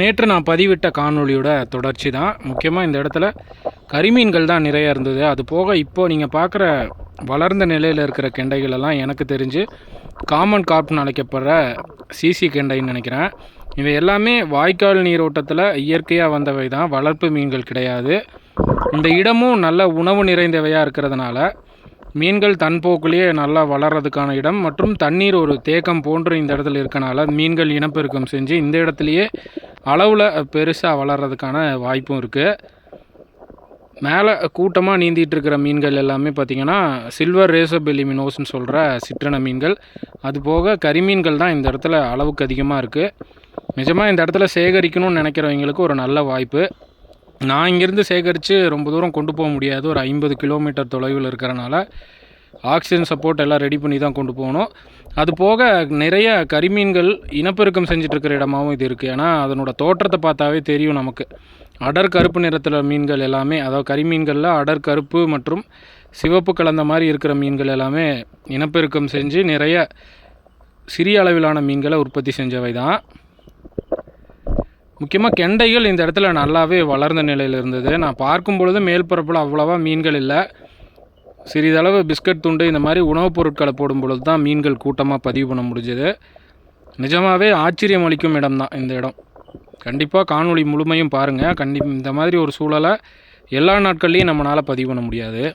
நேற்று நான் பதிவிட்ட காணொளியோட தொடர்ச்சி தான் முக்கியமாக இந்த இடத்துல கரிமீன்கள் தான் நிறைய இருந்தது. அது போக இப்போ நீங்கள் பார்க்குற வளர்ந்த நிலையில் இருக்கிற கெண்டைகள் எல்லாம் எனக்கு தெரிஞ்சு காமன் காப்னு அழைக்கப்படுற சிசி கெண்டைன்னு நினைக்கிறேன். இவை எல்லாமே வாய்க்கால் நீரோட்டத்தில் இயற்கையாக வந்தவை தான். வளர்ப்பு மீன்கள் கிடையாது. இந்த இடமும் நல்ல உணவு நிறைந்தவையாக இருக்கிறதுனால மீன்கள் தன்போக்குலேயே நல்லா வளர்கிறதுக்கான இடம் மற்றும் தண்ணீர் ஒரு தேக்கம் போன்று இந்த இடத்துல இருக்கனால மீன்கள் இனப்பெருக்கம் செஞ்சு இந்த இடத்துலையே அளவில் பெருசாக வளர்கிறதுக்கான வாய்ப்பும் இருக்குது மேலே கூட்டமாக நீந்திட்டு இருக்கிற மீன்கள் எல்லாமே பார்த்திங்கன்னா சில்வர் ரேசபெல்லி மினோஸ்னு சொல்கிற சிற்றன மீன்கள். அது போக கரிமீன்கள் தான் இந்த இடத்துல அளவுக்கு அதிகமாக இருக்குது நிஜமாக இந்த இடத்துல சேகரிக்கணும்னு நினைக்கிறவங்களுக்கு ஒரு நல்ல வாய்ப்பு. நான் இங்கேருந்து சேகரித்து ரொம்ப தூரம் கொண்டு போக முடியாது. ஒரு ஐம்பது கிலோமீட்டர் தொலைவில் இருக்கிறனால ஆக்சிஜன் சப்போர்ட் எல்லாம் ரெடி பண்ணி தான் கொண்டு போகணும். அது போக நிறைய கரிமீன்கள் இனப்பெருக்கம் செஞ்சுட்டு இருக்கிற இடமாவும் இது இருக்குது ஏன்னா அதனோட தோற்றத்தை பார்த்தாவே தெரியும் நமக்கு. அடர் கருப்பு நிறத்தில் மீன்கள் எல்லாமே அதாவது கரிமீன்களில் அடர் கருப்பு மற்றும் சிவப்பு கலந்த மாதிரி இருக்கிற மீன்கள் எல்லாமே இனப்பெருக்கம் செஞ்சு நிறைய சிறிய அளவிலான மீன்களை உற்பத்தி செஞ்சவை தான். முக்கியமாக கெண்டைகள் இந்த இடத்துல நல்லாவே வளர்ந்த நிலையில் இருந்தது. நான் பார்க்கும் பொழுது மேல் பரப்பில் அவ்வளோவா மீன்கள் இல்லை. சிறிதளவு பிஸ்கட் துண்டு இந்த மாதிரி உணவுப் பொருட்களை போடும் பொழுது தான் மீன்கள் கூட்டமாக பதிவு பண்ண முடிஞ்சது. நிஜமாகவே ஆச்சரியம் அளிக்கும் இடம் தான் இந்த இடம். கண்டிப்பாக காணொளி முழுமையும் பாருங்கள் கண்டி இந்த மாதிரி ஒரு சூழலை எல்லா நாட்கள்லேயும் நம்மளால் பதிவு பண்ண முடியாது.